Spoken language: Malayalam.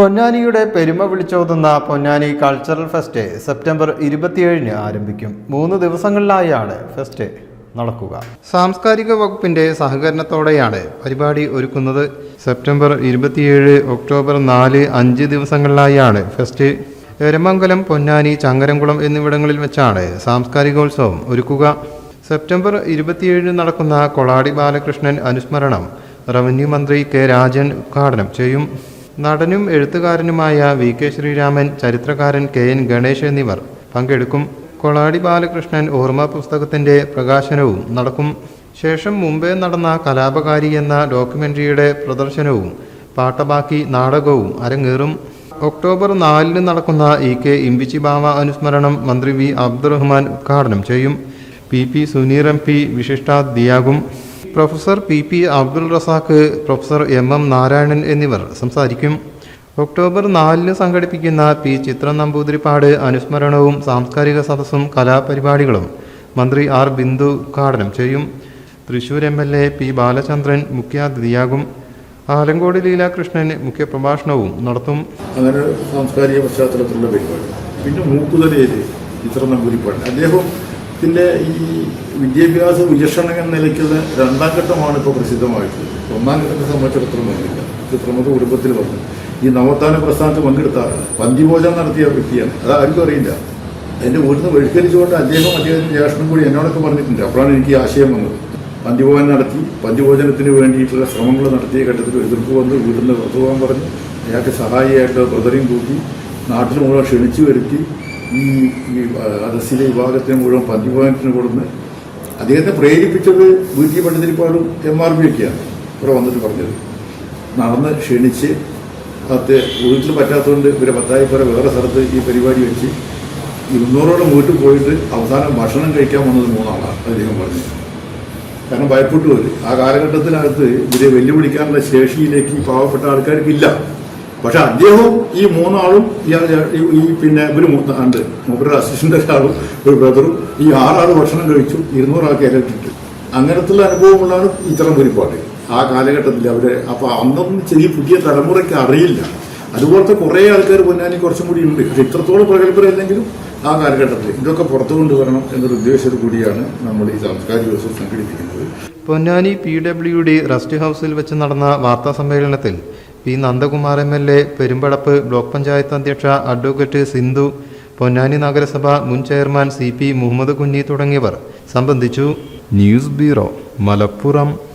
പൊന്നാനിയുടെ പെരുമ വിളിച്ചോതുന്ന പൊന്നാനി കൾച്ചറൽ ഫെസ്റ്റ് സെപ്റ്റംബർ ഇരുപത്തിയേഴിന് ആരംഭിക്കും. മൂന്ന് ദിവസങ്ങളിലായാണ് ഫെസ്റ്റ് നടക്കുക. സാംസ്കാരിക വകുപ്പിന്റെ സഹകരണത്തോടെയാണ് പരിപാടി ഒരുക്കുന്നത്. സെപ്റ്റംബർ ഇരുപത്തിയേഴ് ഒക്ടോബർ നാല് അഞ്ച് ദിവസങ്ങളിലായാണ് ഫെസ്റ്റ് എരമംഗലം പൊന്നാനി ചങ്ങരംകുളം എന്നിവിടങ്ങളിൽ വെച്ചാണ് സാംസ്കാരികോത്സവം ഒരുക്കുക. സെപ്റ്റംബർ ഇരുപത്തിയേഴിന് നടക്കുന്ന കൊളാടി ബാലകൃഷ്ണൻ അനുസ്മരണം റവന്യൂ മന്ത്രി കെ രാജൻ ഉദ്ഘാടനം ചെയ്യും. നടനും എഴുത്തുകാരനുമായ വി കെ ശ്രീരാമൻ ചരിത്രകാരൻ കെ എൻ ഗണേഷ് എന്നിവർ പങ്കെടുക്കും. കൊളാടി ബാലകൃഷ്ണൻ ഓർമ്മ പുസ്തകത്തിന്റെ പ്രകാശനവും നടക്കും. ശേഷം മുമ്പേ നടന്ന കലാപകാരി എന്ന ഡോക്യുമെന്ററിയുടെ പ്രദർശനവും പാട്ടബാക്കി നാടകവും അരങ്ങേറും. ഒക്ടോബർ നാലിന് നടക്കുന്ന ഇ കെ ഇമ്പിച്ചി ബാവ അനുസ്മരണം മന്ത്രി വി അബ്ദുറഹ്മാൻ ഉദ്ഘാടനം ചെയ്യും. P P Suneer M P വിശിഷ്ടാതിഥിയാകും. Professor P P Abdul Razak professor M M Narayanan എന്നിവർ സംസാരിക്കും. ഒക്ടോബർ നാലിന് സംഘടിപ്പിക്കുന്ന പി ചിത്രം നമ്പൂതിരിപ്പാട് അനുസ്മരണവും സാംസ്കാരിക സദസ്സും കലാപരിപാടികളും മന്ത്രി ആർ ബിന്ദു ഉദ്ഘാടനം ചെയ്യും. Thrissur M L A P Balachandran മുഖ്യാതിഥിയാകും. ആലങ്കോട് ലീലാകൃഷ്ണൻ മുഖ്യപ്രഭാഷണവും നടത്തും. അങ്ങനെ സാംസ്കാരിക പശ്ചാത്തലത്തിലുള്ള പരിപാടി. പിന്നെ മൂക്കുതലയിൽ ചിത്ര നമ്പൂരിപ്പാട് അദ്ദേഹത്തിന്റെ ഈ വിദ്യാഭ്യാസ വിചക്ഷണം എന്ന നിലയ്ക്കുള്ള രണ്ടാം ഘട്ടമാണ് ഇപ്പോൾ പ്രസിദ്ധമായിട്ടുള്ളത്. ഒന്നാം ഘട്ടത്തെ സംബന്ധിച്ചിടത്തോളം വന്നില്ല ഇത് പ്രമുഖ കുടുംബത്തിൽ വന്നു. ഈ നവോത്ഥാന പ്രസ്ഥാനത്ത് പങ്കെടുത്ത പന്തിഭോജനം നടത്തിയ വ്യക്തിയാണ്. അത് ആർക്കും അറിയില്ല. അതിന്റെ വീട്ടിൽ വഴിക്കരിച്ചുകൊണ്ട് അദ്ദേഹം അദ്ദേഹത്തിന്റെ ജ്യേഷ്ഠനും കൂടി എന്നോടൊക്കെ പറഞ്ഞിട്ടുണ്ട്. അപ്പോഴാണ് എനിക്ക് ആശയം വന്നത്. പന്തിഭോജനം നടത്തി പന്തിഭോജനത്തിന് വേണ്ടിയിട്ടുള്ള ശ്രമങ്ങൾ നടത്തിയ ഘട്ടത്തിൽ എതിർപ്പ് വന്ന്. വീട്ടിൽ നിന്ന് പുറത്തു പോകാൻ പറഞ്ഞു. അയാൾക്ക് സഹായിയായിട്ട് ബ്രദറിയും കൂട്ടി നാട്ടിൽ മുഴുവൻ ക്ഷണിച്ചു വരുത്തി. ഈ അദസ്സിലെ വിഭാഗത്തിന് മുഴുവൻ പന്തിഭോജനത്തിന് കൊടുന്ന് അദ്ദേഹത്തെ പ്രേരിപ്പിച്ചത് വീട്ടി പണ്ഡിതിരിപ്പാടും എം ആർ ബി ഒക്കെയാണ്. ഇവിടെ വന്നിട്ട് പറഞ്ഞത്. നടന്ന് ക്ഷണിച്ച് അത് വീട്ടിൽ പറ്റാത്തതുകൊണ്ട് ഇവരെ പത്തായിപ്പുറ വേറെ സ്ഥലത്ത് ഈ പരിപാടി വെച്ച് ഇരുന്നൂറോളം വീട്ടിൽ പോയിട്ട് അവസാനം ഭക്ഷണം കഴിക്കാൻ വന്നത് മൂന്നാളാണ് അദ്ദേഹം പറഞ്ഞു. കാരണം ഭയപ്പെട്ടു വരും ആ കാലഘട്ടത്തിനകത്ത് ഇവരെ വെല്ലുവിളിക്കാനുള്ള ശേഷിയിലേക്ക് പാവപ്പെട്ട ആൾക്കാർക്ക് ഇല്ല പക്ഷെ അദ്ദേഹവും ഈ മൂന്നാളും ഈ- പിന്നെ ഇവർ മൂന്നുണ്ട് മൂപ്പരുടെ അസിസ്റ്റന്റ് ആളും ഒരു ബ്രദറും ഈ ആറാൾ ഭക്ഷണം കഴിച്ചു ഇരുന്നൂറാൾക്ക് ഇരട്ടിട്ട് അങ്ങനത്തുള്ള അനുഭവമുള്ളാണ് ഇത്തരം ഒരുപാട്. ആ കാലഘട്ടത്തിൽ അവരെ അപ്പൊ അന്നൊന്നും ചെറിയ പുതിയ തലമുറയ്ക്ക് അറിയില്ല. അതുപോലത്തെ കുറേ ആൾക്കാർ പൊന്നാനി കുറച്ചും കൂടി ഉണ്ട്. പക്ഷെ ഇത്രത്തോളം പ്രഗത്ഭരല്ലെങ്കിലും ആ കാലഘട്ടത്തിൽ ഇതൊക്കെ പുറത്തു കൊണ്ടുവരണം എന്നൊരു ഉദ്ദേശത്തോടു കൂടിയാണ് നമ്മൾ ഈ സാംസ്കാരിക ദിവസം സംഘടിപ്പിക്കുന്നത്. Ponnani P W D rest ഹൗസിൽ വെച്ച് നടന്ന വാർത്താ സമ്മേളനത്തിൽ P Nandakumar M L A Perumpadappu block panchayat അധ്യക്ഷ അഡ്വക്കേറ്റ് സിന്ധു പൊന്നാനി നഗരസഭ മുൻ chairman C P Muhammad Kunhi തുടങ്ങിയവർ. സംബന്ധിച്ചു. News bureau Malappuram.